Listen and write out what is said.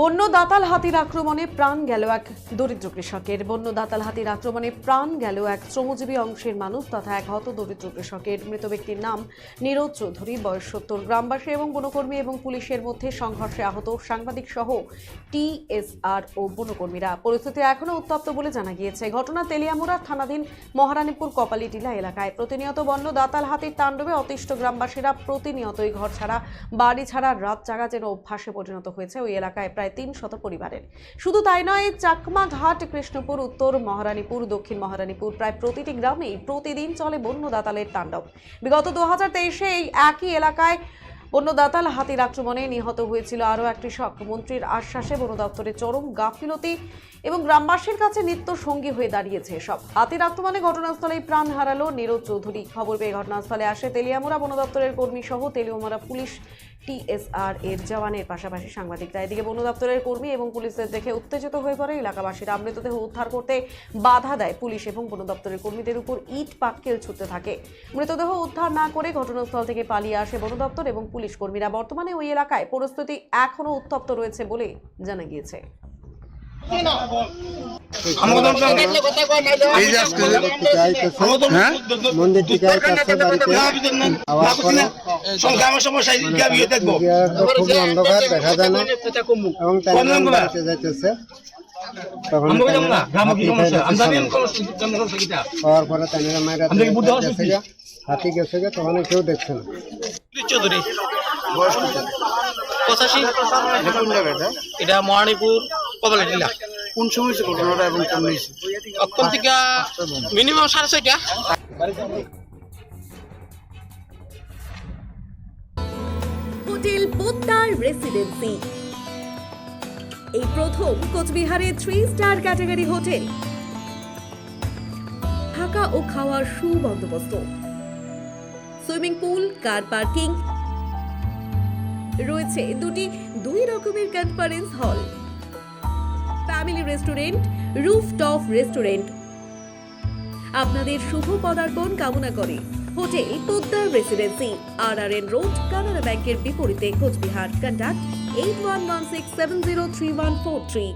বন্য দাতাল হাতির আক্রমণে প্রাণ গেল এক দরিদ্র কৃষকের। বন্য দাতাল হাতির আক্রমণে প্রাণ গেল এক শ্রমজীবী অংশের মানুষ তথা এক হত দরিদ্র কৃষকের। মৃত ব্যক্তির নাম নীরজ চৌধুরী, বয়স সত্তর, গ্রামবাসী এবং বনকর্মী এবং পুলিশের মধ্যে সংঘর্ষে আহত সাংবাদিক সহ টিএসআর ও বনকর্মীরা। পরিস্থিতি এখনও উত্তপ্ত বলে জানা গিয়েছে। ঘটনা তেলিয়ামুড়া থানাধীন মহারানীপুর কপালিটিলা এলাকায়। প্রতিনিয়ত বন্য দাতাল হাতির তাণ্ডবে অতিষ্ঠ গ্রামবাসীরা প্রতিনিয়তই ঘর ছাড়া বাড়ি ছাড়া রাত জাগা যেন অভ্যাসে পরিণত হয়েছে। ওই এলাকায় প্রায় তিন শত পরিবারের। শুধু তাই নয় চাকমা ঘাট কৃষ্ণপুর, উত্তর মহারানীপুর, দক্ষিণ মহারানীপুর প্রায় প্রতিটি গ্রামেই প্রতিদিন চলে বন্য দাতালের তাণ্ডব। বিগত দু হাজার তেইশে এই একই এলাকায় বন্য দাতাল হাতির আক্রমণে নিহত হয়েছিল আরও এক কৃষক মন্ত্রীর আশ্বাসে বন দপ্তরের চরম গাফিলতি এবং গ্রামবাসীর কাছে নিত্য সঙ্গী হয়ে দাঁড়িয়েছে সব হাতির আক্রমণে ঘটনাস্থলেই প্রাণ হারালো নীরজ চৌধুরী। খবর পেয়ে ঘটনাস্থলে আসে তেলিয়ামুড়া বন দপ্তরের কর্মী সহ তেলিয়ামুড়া পুলিশ, টিএসআর এর জওয়ানের পাশাপাশি সাংবাদিকরা। এদিকে বন দপ্তরের কর্মী এবং পুলিশদের দেখে উত্তেজিত হয়ে পড়ে এলাকাবাসীরা। মৃতদেহ উদ্ধার করতে বাধা দেয় পুলিশ এবং বন দপ্তরের কর্মীদের উপর ইট পাটকেল ছুটতে থাকে। মৃতদেহ উদ্ধার না করে ঘটনাস্থল থেকে পালিয়ে আসে বন দপ্তর এবং পুলিশ। কর্মীরা বর্তমানে ওই এলাকায় পরিস্থিতি এখনও উত্তপ্ত রয়েছে বলে জানা গিয়েছে। হ্যাঁ? অন্ধকার দেখা যায় না। এবং যাইতেছে। পরে মায়েরা হাতি গেছে তখন কেউ দেখছে না। চৌধুরী পঁচাশি। এটা কোন জায়গাটা এটা মহারানীপুর কপালা টিলা। কোন সময় হয়েছে ঘটনাটা এবং কেমন হয়েছে অক্ষম থেকে মিনিমাম সাড়ে ছয়টা। হোটেল পোদ্দার রেসিডেন্সি এই প্রথম কোচবিহারে থ্রি স্টার ক্যাটাগরি হোটেল থাকা ও খাওয়ার সুবন্দোবস্ত। সুইমিং পুল কার পার্কিং রয়েছে দুটি দুই রকমের conference hall family restaurant roof top restaurant আপনাদের শুভ পদার্পণ কামনা করে হোটেল পোদ্দার রেসিডেন্সি আর আর এন রোড কানাড়া ব্যাংকের বিপরীতে Cooch Behar. Contact eight one one six seven zero three one four three